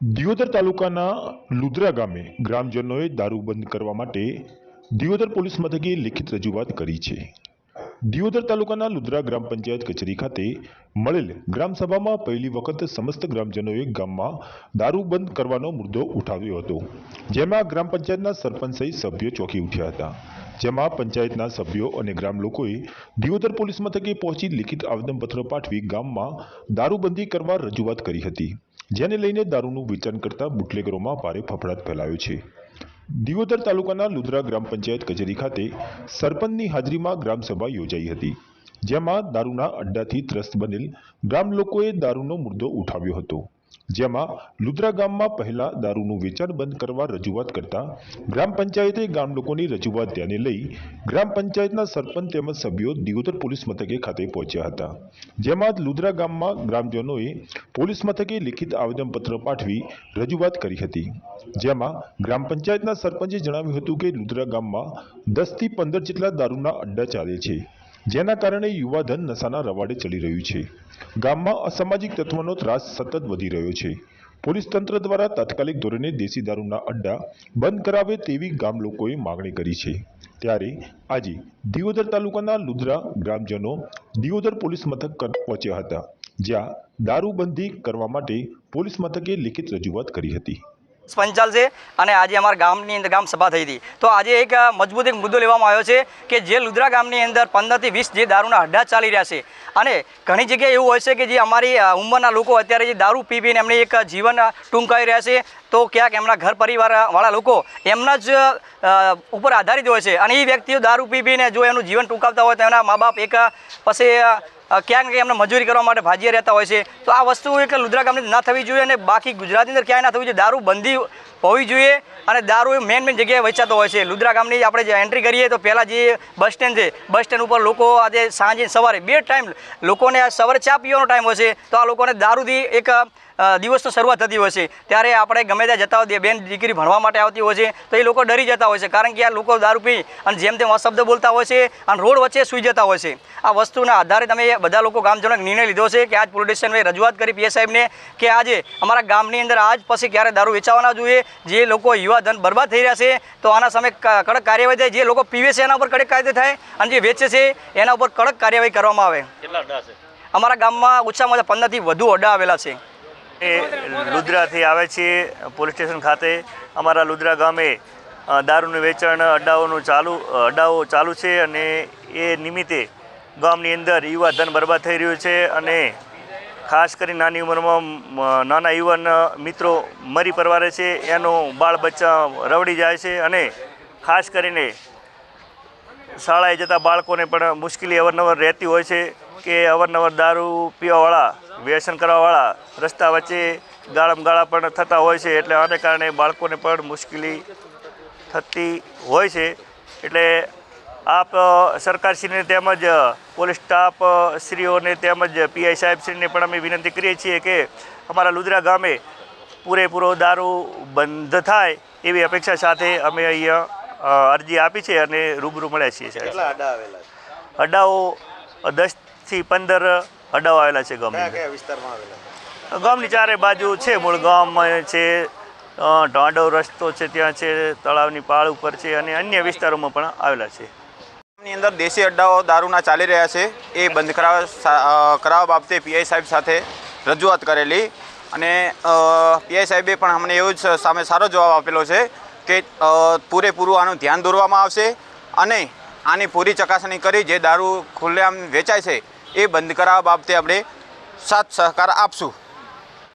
દિયોદર તાલુકાના લુદ્રા ગામે ગ્રામજનોએ દારૂ બંધ કરવા માટે દિયોદર પોલીસ મથકે લેખિત રજૂઆત કરી છે. દિયોદર તાલુકાના લુદ્રા ગ્રામ પંચાયત કચેરી ખાતે મળેલ ગ્રામસભામાં પહેલી વખત સમસ્ત ગ્રામજનોએ ગામમાં દારૂ બંધ કરવાનો મુદ્દો ઉઠાવ્યો હતો, જેમાં ગ્રામ પંચાયતના સરપંચ સહિત સભ્યો ચોંકી ઉઠ્યા હતા. જેમાં પંચાયતના સભ્યો અને ગ્રામ લોકોએ દિયોદર પોલીસ મથકે પહોંચી લિખિત આવેદનપત્ર પાઠવી ગામમાં દારૂબંધી કરવા રજૂઆત કરી હતી. જેને લઈને દારૂનું વેચાણ કરતા બુટલેગરોમાં ભારે ફફડાટ ફેલાયો છે. દિયોદર તાલુકાના લુદ્રા ગ્રામ પંચાયત કચેરી ખાતે સરપંચની હાજરીમાં ગ્રામસભા યોજાઈ હતી, જેમાં દારૂના અડ્ડાથી ત્રસ્ત બનેલ ગ્રામ લોકોએ દારૂનો મુદ્દો ઉઠાવ્યો હતો. જેમાં લુદ્રા ગામમાં પહેલા દારૂનું વેચાણ બંધ કરવા રજૂઆત કરતા ગ્રામ પંચાયતે ગામ લોકોની રજૂઆત ધ્યાને લઈ ગ્રામ પંચાયતના સરપંચ તેમજ સભ્યો દિયોદર પોલીસ મથકે ખાતે પહોંચ્યા હતા. જેમાં લુદ્રા ગામમાં ગ્રામજનોએ પોલીસ મથકે લિખિત આવેદનપત્ર પાઠવી રજૂઆત કરી હતી. જેમાં ગ્રામ પંચાયતના સરપંચે જણાવ્યું હતું કે લુદ્રા ગામમાં દસથી પંદર જેટલા દારૂના અડ્ડા ચાલે છે. જેના કારણે યુવાધન નશાના રવાડે ચડી રહ્યું છે. ગામમાં અસામાજિક તત્વોનો ત્રાસ સતત વધી રહ્યો છે. પોલીસ તંત્ર દ્વારા તાત્કાલિક ધોરણે દેશી દારૂના અડ્ડા બંધ કરાવે તેવી ગામ લોકોએ માગણી કરી છે. ત્યારે આજે દિયોદર તાલુકાના લુદ્રા ગ્રામજનો દિયોદર પોલીસ મથક પહોંચ્યા હતા, જ્યાં દારૂબંધી કરવા માટે પોલીસ મથકે લિખિત રજૂઆત કરી હતી. પંચાલ છે અને આજે અમારા ગામની અંદર ગામ સભા થઈ હતી. તો આજે એક મજબૂત એક મુદ્દો લેવામાં આવ્યો છે કે જે લુદ્રા ગામની અંદર પંદરથી વીસ જે દારૂના અડ્ડા ચાલી રહ્યા છે અને ઘણી જગ્યાએ એવું હોય છે કે જે અમારી ઉંમરના લોકો અત્યારે જે દારૂ પી પીને એમને એક જીવન ટૂંકાવી રહ્યા છે. તો ક્યાંક એમના ઘર પરિવારવાળા લોકો એમના જ ઉપર આધારિત હોય છે અને એ વ્યક્તિઓ દારૂ પી પીને જો એનું જીવન ટૂંકાવતા હોય તો એના મા બાપ એક પછી ક્યાંક એમને મજૂરી કરવા માટે ભાજીએ રહેતા હોય છે? તો આ વસ્તુ એક લુદ્રા ગામની ના થવી જોઈએ અને બાકી ગુજરાતની અંદર ક્યાંય ના થવી જોઈએ. દારૂ બંધી હોવી જોઈએ અને દારૂ મેન મેન જગ્યાએ વેચાતો હોય છે. લુદ્રા ગામની આપણે જે એન્ટ્રી કરીએ તો પહેલાં જે બસ સ્ટેન્ડ છે બસ સ્ટેન્ડ ઉપર લોકો આજે સાંજે સવારે બે ટાઈમ લોકોને સવારે ચા પીવાનો ટાઈમ હોય છે. તો આ લોકોને દારૂથી એક દિવસનો શરૂઆત થતી હોય છે. ત્યારે આપણે ગમે ત્યાં જતા હોય બેન દીકરી ભણવા માટે આવતી હોય છે તો એ લોકો ડરી જતા હોય છે. કારણ કે આ લોકો દારૂ પી અને જેમ તેમ અશબ્દ બોલતા હોય છે અને રોડ વચ્ચે સૂઈ જતા હોય છે. આ વસ્તુના આધારે તમે બધા લોકો ગામજનો નિર્ણય લીધો છે કે આજ પોલીસ સ્ટેશને રજૂઆત કરી પીએસ સાહેબને કે આજે અમારા ગામની અંદર આજ પછી ક્યારે દારૂ વેચાવાના જોઈએ. જે લોકો યુવા ધન બરબાદ થઈ રહ્યા છે તો આના સામે કડક કાર્યવાહી થાય. જે લોકો પીવે છે એના ઉપર કડક કાયદે થાય અને જે વેચે છે એના ઉપર કડક કાર્યવાહી કરવામાં આવે. અમારા ગામમાં ઓછામાં ઓછા પંદરથી વધુ અડ્ડા આવેલા છે. એ લુદ્રાથી આવે છે, પોલીસ સ્ટેશન ખાતે. અમારા લુદ્રા ગામે દારૂનું વેચાણ અડ્ડાઓનું ચાલુ અડ્ડાઓ ચાલુ છે અને એ નિમિત્તે ગામની અંદર યુવા ધન બરબાદ થઈ રહ્યું છે અને ખાસ કરી નાની ઉંમરમાં નાના યુવાન મિત્રો મરી પરવારે છે. એનો બાળ બચ્ચા રવડી જાય છે અને ખાસ કરીને શાળાએ જતા બાળકોને પણ મુશ્કેલી અવારનવાર રહેતી હોય છે. કે અવારનવાર દારૂ પીવાવાળા વ્યસન કરવાવાળા રસ્તા વચ્ચે ગાળામ ગાળા પણ થતા હોય છે એટલે આને કારણે બાળકોને પણ મુશ્કેલી થતી હોય છે. એટલે આપ સરકારશ્રીને તેમજ પોલીસ સ્ટાફ શ્રીઓને તેમજ પીઆઈ સાહેબશ્રીને પણ અમે વિનંતી કરીએ છીએ કે અમારા લુદરા ગામે પૂરેપૂરો દારૂ બંધ થાય એવી અપેક્ષા સાથે અમે અહીંયા અરજી આપી છે અને રૂબરૂ મળ્યા છીએ સાહેબ. અડાઓ દસથી પંદર અડાઓ આવેલા છે ગામની વિસ્તારમાં આવેલા ગામની ચારે બાજુ છે મૂળ ગામ છે ઢાંડો રસ્તો છે ત્યાં છે તળાવની પાળ ઉપર છે અને અન્ય વિસ્તારોમાં પણ આવેલા છે. ગામની અંદર દેશી અડ્ડાઓ દારૂના ચાલી રહ્યા છે. એ બંધ કરાવવા કરાવવા બાબતે પીઆઈ સાહેબ સાથે રજૂઆત કરેલી અને પીઆઈ સાહેબે પણ અમને એવું જ સામે સારો જવાબ આપેલો છે કે પૂરેપૂરું આનું ધ્યાન દોરવામાં આવશે અને આની પૂરી ચકાસણી કરી જે દારૂ ખુલ્લેઆમ વેચાય છે એ બંધ કરાવવા બાબતે આપણે સાથ સહકાર આપશું.